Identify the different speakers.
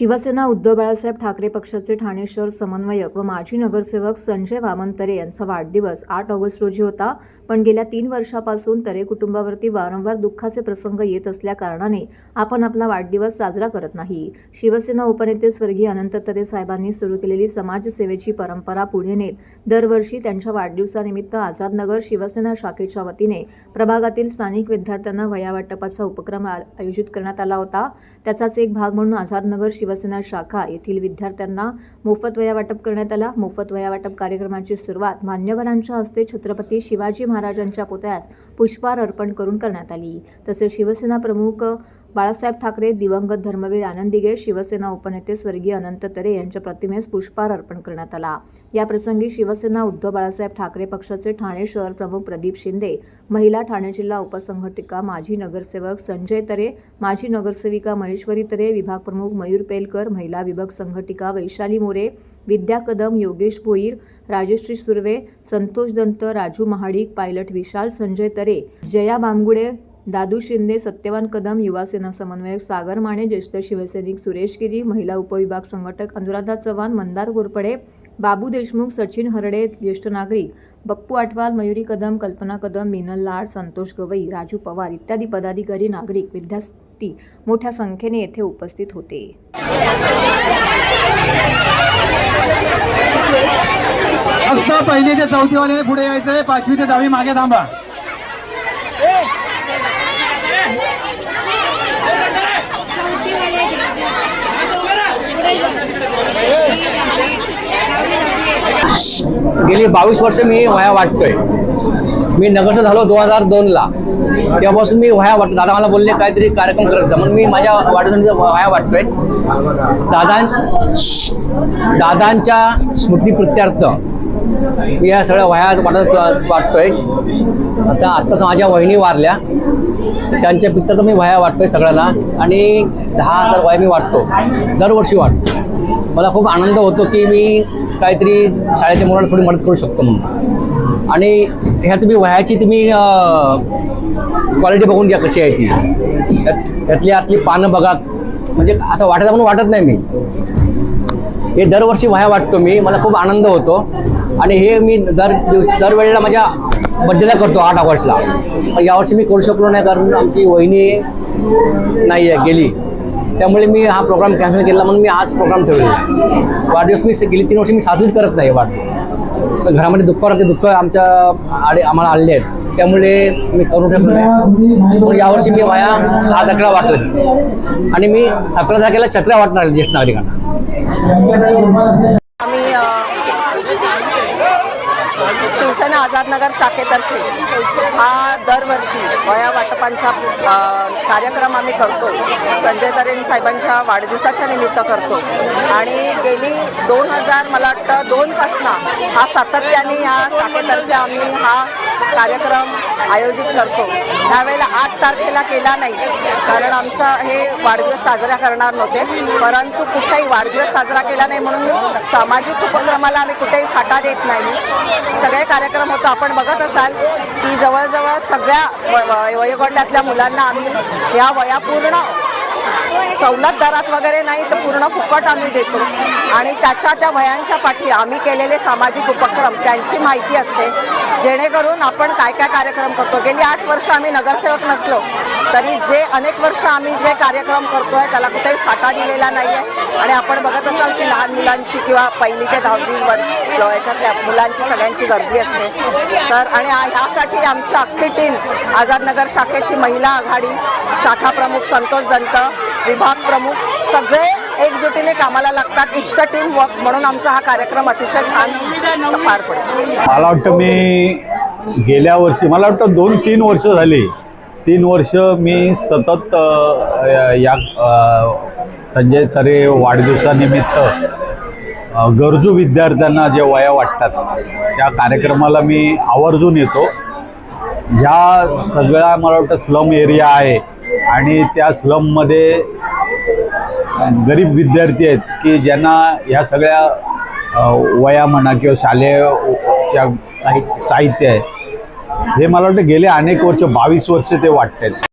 Speaker 1: शिवसेना उद्धव बाळासाहेब ठाकरे पक्षाचे ठाणे शहर समन्वयक व माजी नगरसेवक संजय वामनतरे यांचा वाढदिवस आठ ऑगस्ट रोजी होता. पण गेल्या तीन वर्षापासून तरे कुटुंबावरती वारंवार दुःखाचे प्रसंग येत असल्याकारणाने आपण आपला वाढदिवस साजरा करत नाही. शिवसेना उपनेते स्वर्गीय अनंत तरे साहेबांनी सुरू केलेली समाजसेवेची परंपरा पुढे नेत दरवर्षी त्यांच्या वाढदिवसानिमित्त आझादनगर शिवसेना शाखेच्या वतीने प्रभागातील स्थानिक विद्यार्थ्यांना वयावाटपाचा उपक्रम आयोजित करण्यात आला होता. त्याचाच एक भाग म्हणून आझादनगर शिवसेना शाखा येथील विद्यार्थ्यांना मोफत वया वाटप करण्यात आला. मोफत वया वाटप कार्यक्रमाची सुरुवात मान्यवरांच्या हस्ते छत्रपती शिवाजी महाराजांच्या पुतळ्यास पुष्पहार अर्पण करून करण्यात आली. तसेच शिवसेना प्रमुख बाळासाहेब ठाकरे दिवंगत धर्मवीर आनंदिगे शिवसेना उपनेते स्वर्गीय अनंत तरे यांच्या प्रतिमेस पुष्पहार अर्पण करण्यात आला. या प्रसंगी शिवसेना उद्धव बाळासाहेब ठाकरे पक्षाचे ठाणे शहर प्रमुख प्रदीप शिंदे महिला ठाणे जिल्हा उपसंघटिका माजी नगरसेवक संजय तरे माजी नगरसेविका महेश्वरी तरे विभाग प्रमुख मयूर पेलकर महिला विभाग संघटिका वैशाली मोरे विद्या कदम योगेश भोईर राजश्री सुर्वे संतोष दंत राजू महाडिक पायलट विशाल संजय तरे जया बांगुडे दादू शिंदे सत्यवान कदम युवा सेना समन्वयक सागर माने ज्येष्ठ शिवसैनिक सुरेश गिरी महिला उपविभाग संघटक अनुराधा चव्हाण मंदार घोरपडे बाबू देशमुख सचिन हरडे ज्येष्ठ नागरिक बप्पू आटवाल मयुरी कदम कल्पना कदम मीनल लाड संतोष गवई राजू पवार इत्यादी पदाधिकारी नागरिक विद्यार्थी मोठ्या संख्येने येथे उपस्थित होते.
Speaker 2: फक्त पहिली ते चौथीवाल्याने पुढे यायचं पाचवी ते दहावी मागे थांबा.
Speaker 3: गेली बावीस वर्ष मी वया वाटतोय. मी नगरसेवक झालो दोन हजार दोनला. तेव्हापासून मी वया वाटतो दादा मला बोलले काहीतरी कार्यक्रम करत जा. म्हणून मी माझ्या वाढदिवसाच्या वया वाटतोय. दादां दादांच्या स्मृती प्रत्यर्थ मी या सगळ्या वया वाटत वाटतोय. आता आत्ताच माझ्या वहिनी वारल्या. त्यांच्या पित्ताचं मी वया वाटतोय सगळ्यांना आणि दहा हजार वह्या मी वाटतो. दरवर्षी वाटतो. मला खूप आनंद होतो की मी काहीतरी शाळेच्या मुलांना थोडी मदत करू शकतो म्हणून. आणि ह्या तुम्ही वह्याची तुम्ही क्वालिटी बघून घ्या कशी आहे ती. त्यात- त्यातली आतली पानं बघा. म्हणजे असं वाटत म्हणून वाटत नाही मी. हे दरवर्षी वह्या वाटतो मी. मला खूप आनंद होतो. आणि हे मी दर दिवस दरवेळेला माझ्या बड्डेला करतो आठ ऑगस्टला. पण यावर्षी मी करू शकलो नाही कारण आमची वहिनी नाही आहे गेली. त्यामुळे मी हा प्रोग्राम कॅन्सल केला म्हणून मी आज प्रोग्राम ठेवलेला वाढदिवस मी गेली तीन वर्षी मी साजरीच करत नाही वाढदिवस. घरामध्ये दुःखावर ते दुःख आमच्या आडे आम्हाला आणले आहेत. त्यामुळे मी करून ठेवलं नाही यावर्षी मी वाया हा दकडा वाटलं आणि मी सतरा तारखेला छत्र्या वाटणार ज्येष्ठ नागरिकांना.
Speaker 4: आम्ही शिवसेना आझादनगर शाखेतर्फे हा दरवर्षी वया वाटपांचा कार्यक्रम आम्ही करतो. संजय तरेन साहेबांच्या वाढदिवसाच्या निमित्त करतो. आणि गेली दोन हजार मला वाटतं दोनपासनं हा सातत्याने या शाखेतर्फे आम्ही हा कार्यक्रम आयोजित करतो. त्यावेळेला आठ तारखेला केला नाही कारण आमचा हे वाढदिवस साजरा करणार नव्हते. परंतु कुठेही वाढदिवस साजरा केला नाही म्हणून सामाजिक उपक्रमाला आम्ही कुठेही फाटा देत नाही. सगळे कार्यक्रम होतो आपण बघत असाल की जवळजवळ सगळ्या व- वयोगटातल्या मुलांना आम्ही या वयापूर्ण सवलत दरात वगैरे नाही तर पूर्ण फुकट आम्ही देतो. आणि त्याच्या त्या वयांच्या पाठी आम्ही केलेले सामाजिक उपक्रम त्यांची माहिती असते. जेणेकरून आपण काय काय कार्यक्रम करतो. गेली आठ वर्ष आम्ही नगरसेवक नसलो तरी जे अनेक वर्ष आम्ही जे कार्यक्रम करतोय त्याला कुठेही फाटा दिलेला नाही आहे आणि आपण बघत असाल की लहान मुलांची किंवा पहिली ते दहावी वर्ष याच्यातल्या मुलांची सगळ्यांची गर्दी असते. तर आणि ह्यासाठी आमची अख्खी टीम आझादनगर शाखेची महिला आघाडी शाखा प्रमुख संतोष दंत विभाग प्रमुख. सगळे एकजुटीने कामाला लागतात. इट्स अ टीम वर्क म्हणून आमचा हा कार्यक्रम अतिशय छान पार पडेल
Speaker 5: मला वाटतं मी गेल्या वर्षी मला वाटतं दोन तीन वर्ष झाली. तीन वर्ष मी सतत या संजय तरे वाढदिवसानिमित्त गरजू विद्यार्थ्यांना जे वया वाटतात त्या कार्यक्रमाला मी आवर्जून येतो. ह्या सगळ्या मला वाटतं स्लम एरिया आहे. आणि त्या स्लममध्ये गरीब विद्यार्थी आहेत की ज्यांना ह्या सगळ्या वया म्हणा किंवा शालेयच्या साहित्य आहे हे मला वाटतं गेले अनेक वर्ष बावीस वर्ष ते वाटतात